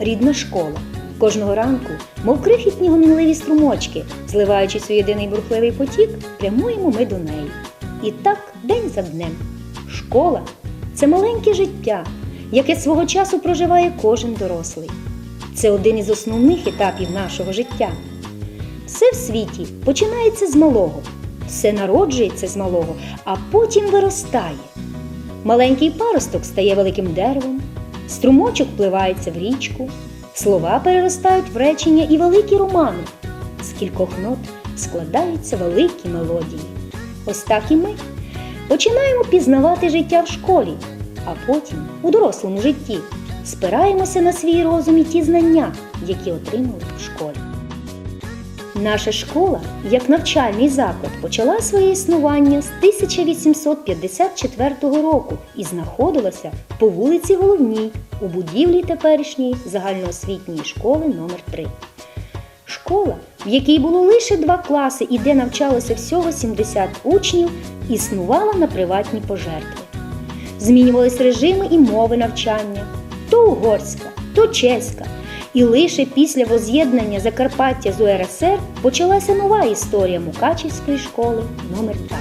рідна школа. Кожного ранку, мов крихітні гомінливі струмочки, зливаючись у єдиний бурхливий потік, прямуємо ми до неї. І так день за днем. Школа це маленьке життя, яке свого часу проживає кожен дорослий. Це один із основних етапів нашого життя. Все в світі починається з малого, все народжується з малого, а потім виростає. Маленький паросток стає великим деревом, струмочок впливається в річку, слова переростають в речення і великі романи. З кількох нот складаються великі мелодії. Ось так і ми починаємо пізнавати життя в школі, а потім у дорослому житті спираємося на свій розум і ті знання, які отримали в школі. Наша школа, як навчальний заклад, почала своє існування з 1854 року і знаходилася по вулиці Головній у будівлі теперішньої загальноосвітньої школи номер 3 Школа, в якій було лише два класи і де навчалося всього 70 учнів, існувала на приватні пожертви. Змінювались режими і мови навчання то угорська, то чеська. І лише після воз'єднання Закарпаття з УРСР почалася нова історія Мукачівської школи номер 2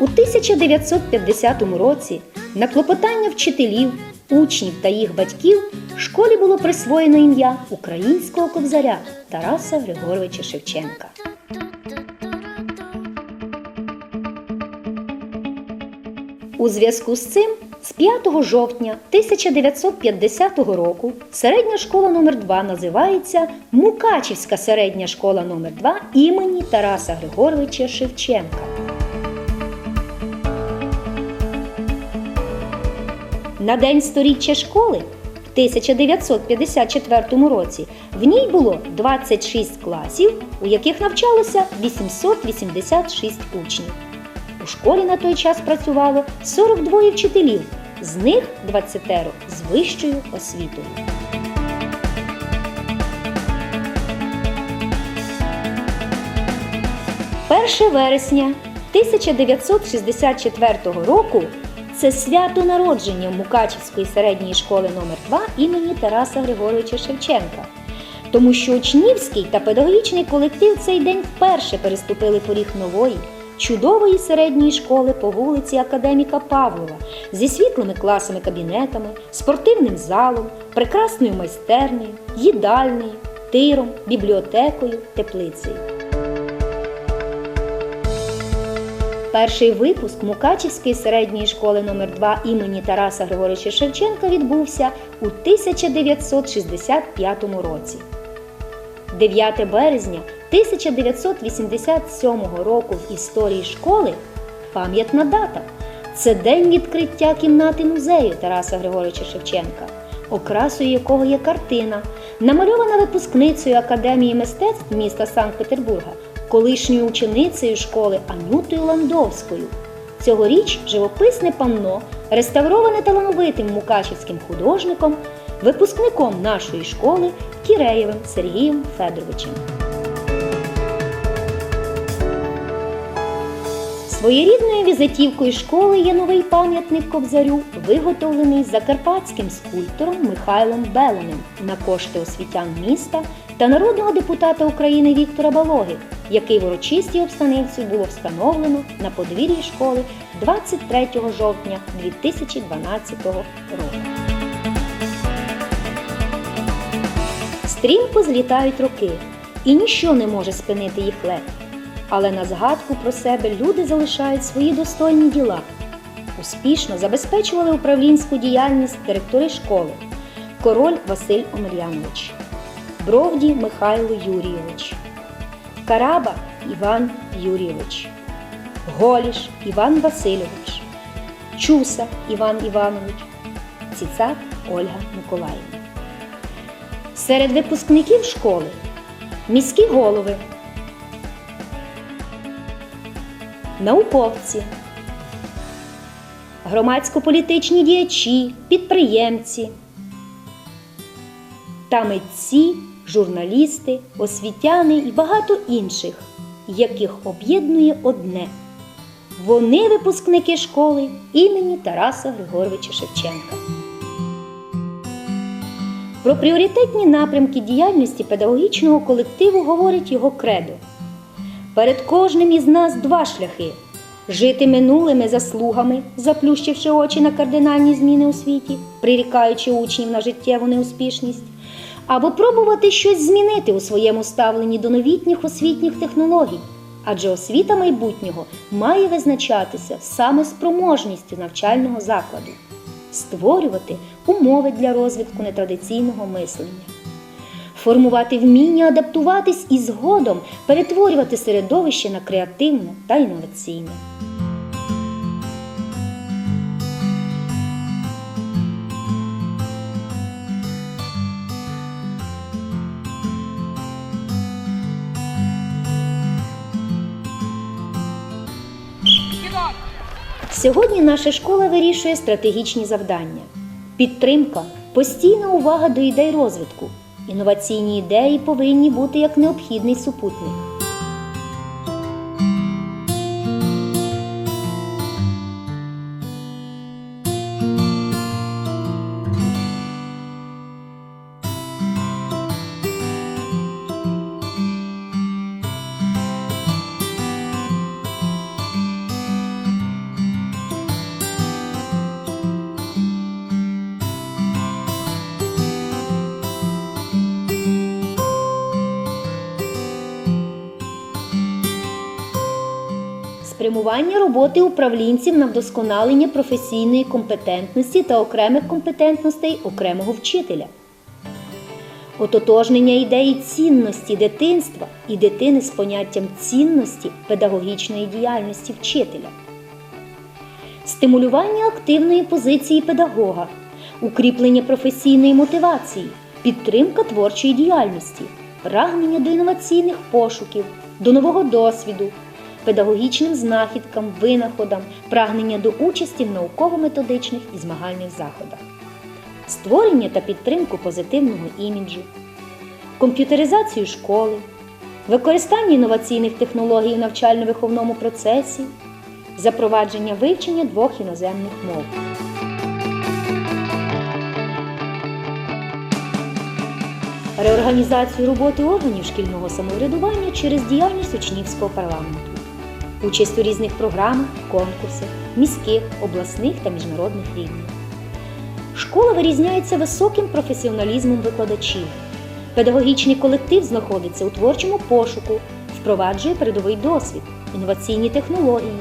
У 1950 році на клопотання вчителів, учнів та їх батьків школі було присвоєно ім'я українського кобзаря Тараса Григоровича Шевченка. У зв'язку з цим з 5 жовтня 1950 року середня школа номер 2 називається Мукачівська середня школа номер 2 імені Тараса Григоровича Шевченка. На день сторіччя школи в 1954 році в ній було 26 класів, у яких навчалося 886 учнів. Школі на той час працювало 42 вчителів, з них 20 з вищою освітою. Перше вересня 1964 року це свято народження Мукачівської середньої школи номер 2 імені Тараса Григоровича Шевченка. Тому що учнівський та педагогічний колектив цей день вперше переступили поріг нової, чудової середньої школи по вулиці Академіка Павлова зі світлими класами кабінетами, спортивним залом, прекрасною майстернею, їдальнею, тиром, бібліотекою, теплицею. Перший випуск Мукачівської середньої школи номер 2 імені Тараса Григоровича Шевченка відбувся у 1965 році. 9 березня 1987 року в історії школи пам'ятна дата. Це день відкриття кімнати музею Тараса Григоровича Шевченка, окрасою якого є картина, намальована випускницею Академії мистецтв міста Санкт-Петербурга, колишньою ученицею школи Анютою Ландовською. Цьогоріч живописне панно, реставроване талановитим мукачівським художником, випускником нашої школи Кіреєвим Сергієм Федоровичем. Своєрідною візитівкою школи є новий пам'ятник Кобзарю, виготовлений закарпатським скульптором Михайлом Беленим на кошти освітян міста та народного депутата України Віктора Балоги, який в урочистій обстановці було встановлено на подвір'ї школи 23 жовтня 2012 року. Стрімко злітають роки, і ніщо не може спинити їх лед. Але на згадку про себе люди залишають свої достойні діла. Успішно забезпечували управлінську діяльність директори школи Король Василь Омельянович, Бровді Михайло Юрійович, Караба Іван Юрійович, Голіш Іван Васильович, Чуса Іван Іванович, Ціцак Ольга Миколаївна. Серед випускників школи міські голови, науковці, громадсько-політичні діячі, підприємці та митці, журналісти, освітяни і багато інших, яких об'єднує одне. Вони випускники школи імені Тараса Григоровича Шевченка. Про пріоритетні напрямки діяльності педагогічного колективу говорить його кредо. Перед кожним із нас два шляхи жити минулими заслугами, заплющивши очі на кардинальні зміни у світі, прирікаючи учнів на життєву неуспішність, або пробувати щось змінити у своєму ставленні до новітніх освітніх технологій. Адже освіта майбутнього має визначатися саме спроможністю навчального закладу, створювати умови для розвитку нетрадиційного мислення формувати вміння адаптуватись і згодом перетворювати середовище на креативне та інноваційне. Сьогодні наша школа вирішує стратегічні завдання: підтримка, постійна увага до ідей розвитку. Інноваційні ідеї повинні бути як необхідний супутник. Спрямування роботи управлінців на вдосконалення професійної компетентності та окремих компетентностей окремого вчителя, ототожнення ідеї цінності дитинства і дитини з поняттям цінності педагогічної діяльності вчителя, стимулювання активної позиції педагога, укріплення професійної мотивації, підтримка творчої діяльності, прагнення до інноваційних пошуків, до нового досвіду педагогічним знахідкам, винаходам, прагнення до участі в науково-методичних і змагальних заходах, створення та підтримку позитивного іміджу, комп'ютеризацію школи, використання інноваційних технологій в навчально-виховному процесі, запровадження вивчення двох іноземних мов. Реорганізацію роботи органів шкільного самоврядування через діяльність учнівського парламенту участь у різних програмах, конкурсах, міських, обласних та міжнародних рівнях. Школа вирізняється високим професіоналізмом викладачів. Педагогічний колектив знаходиться у творчому пошуку, впроваджує передовий досвід, інноваційні технології,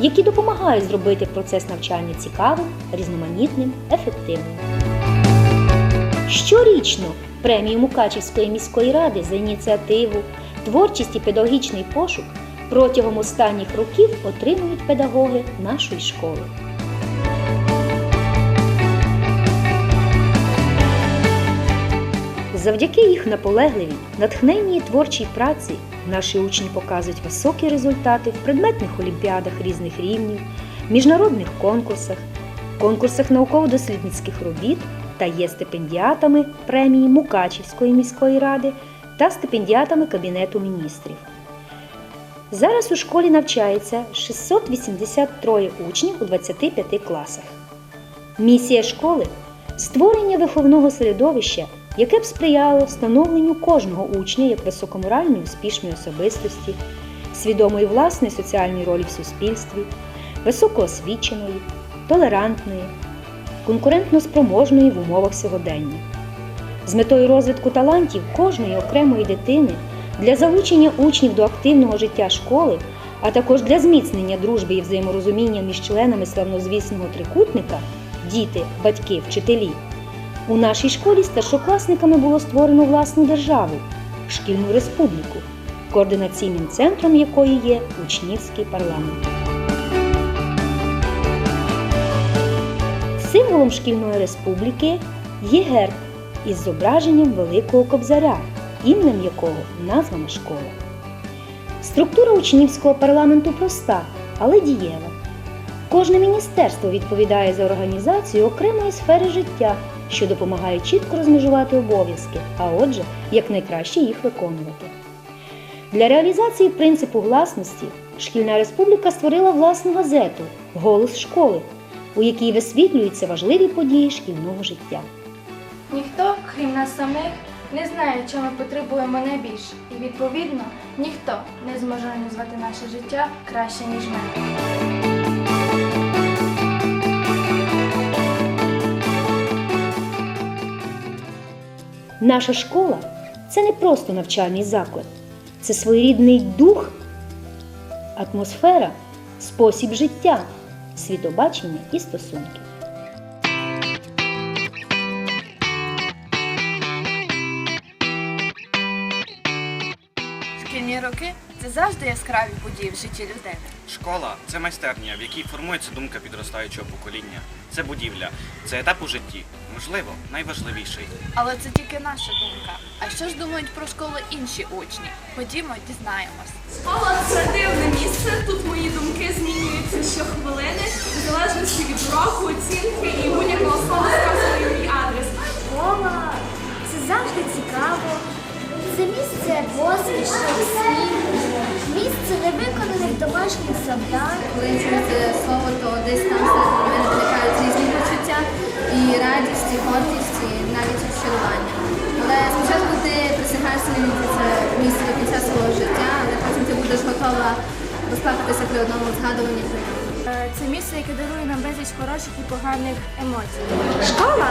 які допомагають зробити процес навчання цікавим, різноманітним, ефективним. Щорічно премію Мукачівської міської ради за ініціативу, творчість і педагогічний пошук протягом останніх років отримують педагоги нашої школи. Завдяки їх наполегливій, натхненній творчій праці наші учні показують високі результати в предметних олімпіадах різних рівнів, міжнародних конкурсах, конкурсах науково-дослідницьких робіт та є стипендіатами премії Мукачівської міської ради та стипендіатами Кабінету міністрів. Зараз у школі навчається 683 учнів у 25 класах. Місія школи створення виховного середовища, яке б сприяло встановленню кожного учня як високоморальної успішної особистості, свідомої власної соціальної ролі в суспільстві, високоосвіченої, толерантної, конкурентно спроможної в умовах сьогодення. З метою розвитку талантів кожної окремої дитини для залучення учнів до активного життя школи, а також для зміцнення дружби і взаєморозуміння між членами славнозвісного трикутника діти, батьки, вчителі. У нашій школі старшокласниками було створено власну державу шкільну республіку, координаційним центром якої є учнівський парламент. Символом шкільної республіки є герб із зображенням Великого Кобзаря ім'ям якого названа школа. Структура учнівського парламенту проста, але дієва. Кожне міністерство відповідає за організацію окремої сфери життя, що допомагає чітко розмежувати обов'язки, а отже, якнайкраще їх виконувати. Для реалізації принципу гласності Шкільна республіка створила власну газету Голос школи, у якій висвітлюються важливі події шкільного життя. Ніхто, крім нас самих, не знає, чого потребуємо найбільше. І відповідно ніхто не зможе назвати наше життя краще, ніж ми. Наша школа це не просто навчальний заклад, це своєрідний дух, атмосфера, спосіб життя, світобачення і стосунки. Завжди яскраві події в житті людини. Школа це майстерня, в якій формується думка підростаючого покоління. Це будівля, це етап у житті, можливо, найважливіший. Але це тільки наша думка. А що ж думають про школу інші учні? Ходімо, дізнаємось. Школа це дивне місце. Тут мої думки змінюються щохвилини, в залежності від року, оцінки і будь-якого слова сказаного мій адрес. Школа це завжди цікаво. Це місце посмішок, сміху, місце невиконаних домашніх завдань. Коли це слово, то десь там всередині мене виникають різні почуття і радість, і гордість, і навіть розчарування. Але спочатку ти присягаєшся на це місце до кінця свого життя, але потім ти будеш готова розплакатися при одному згадуванні про нього. Е, Це місце, яке дарує нам безліч хороших і поганих емоцій. Школа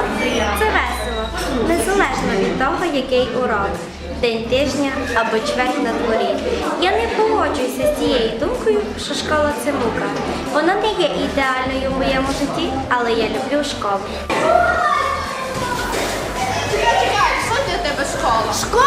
це весело, незалежно від того, який урок. День тижня або чверть на дворі. Я не погоджуюся з тією думкою, що школа це мука. Вона не є ідеальною в моєму житті, але я люблю школу. Що для тебе школа? Школа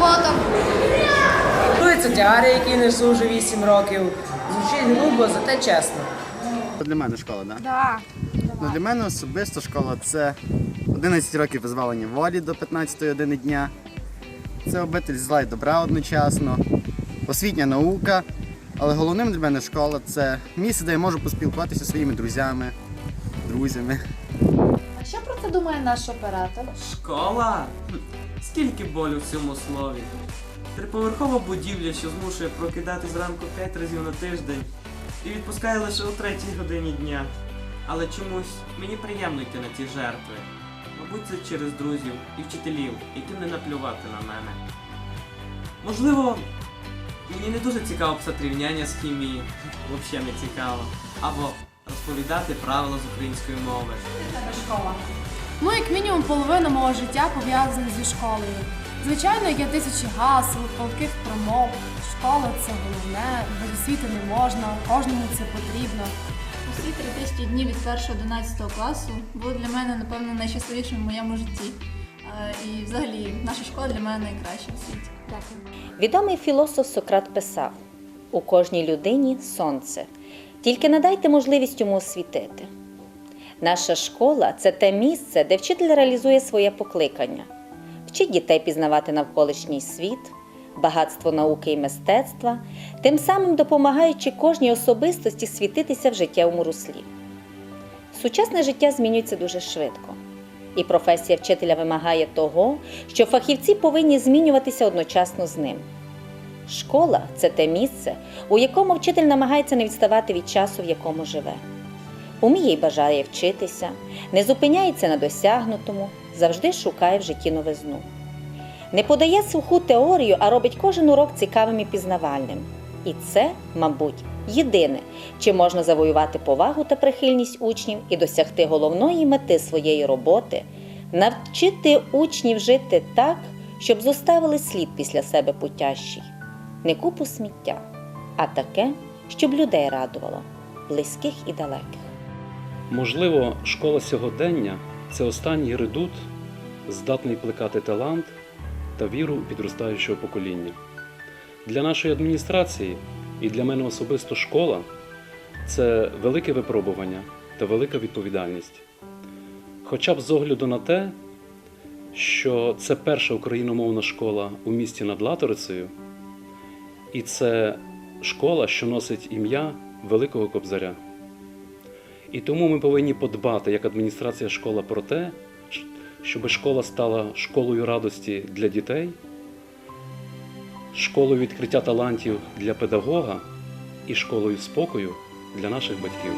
потом. Це тягари, які несу вже 8 років. Звучить грубо, зате чесно. Для мене школа, так? Да. Ну, для мене особисто школа це 11 років позбавлення волі до 15 години дня. Це обитель зла і добра одночасно, освітня наука. Але головним для мене школа це місце, де я можу поспілкуватися зі своїми друзями, друзями. А що про це думає наш оператор? Школа? Скільки болю в цьому слові. Триповерхова будівля, що змушує прокидати зранку 5 разів на тиждень і відпускає лише о 3 годині дня. Але чомусь мені приємно йти на ті жертви. Мабуть, це через друзів і вчителів, яким не наплювати на мене. Можливо, мені не дуже цікаво писати рівняння з хімії, взагалі не цікаво. Або розповідати правила з української мови. Ну, як мінімум, половина мого життя пов'язана зі школою. Звичайно, є тисячі гасел, палких промов. Школа це головне, без освіти не можна, кожному це потрібно. Усі три тисячі днів від 1 до 11 класу були для мене, напевно, найщасливішим в моєму житті. Е, І взагалі наша школа для мене найкраща в світі. Дякую. Відомий філософ Сократ писав: у кожній людині сонце, тільки надайте можливість йому освітити. Наша школа це те місце, де вчитель реалізує своє покликання, вчить дітей пізнавати навколишній світ, багатство науки і мистецтва, тим самим допомагаючи кожній особистості світитися в життєвому руслі. Сучасне життя змінюється дуже швидко, і професія вчителя вимагає того, що фахівці повинні змінюватися одночасно з ним. Школа це те місце, у якому вчитель намагається не відставати від часу, в якому живе. Уміє й бажає вчитися, не зупиняється на досягнутому, завжди шукає в житті новизну. Не подає суху теорію, а робить кожен урок цікавим і пізнавальним. І це, мабуть, єдине, чим можна завоювати повагу та прихильність учнів і досягти головної мети своєї роботи навчити учнів жити так, щоб зоставили слід після себе путящий. Не купу сміття, а таке, щоб людей радувало, близьких і далеких. Можливо, школа сьогодення це останній редут, здатний плекати талант та віру підростаючого покоління. Для нашої адміністрації і для мене особисто школа це велике випробування та велика відповідальність. Хоча б з огляду на те, що це перша україномовна школа у місті над Латорицею, І це школа, що носить ім'я Великого Кобзаря. І тому ми повинні подбати як адміністрація школа про те, щоб школа стала школою радості для дітей, школою відкриття талантів для педагога і школою спокою для наших батьків.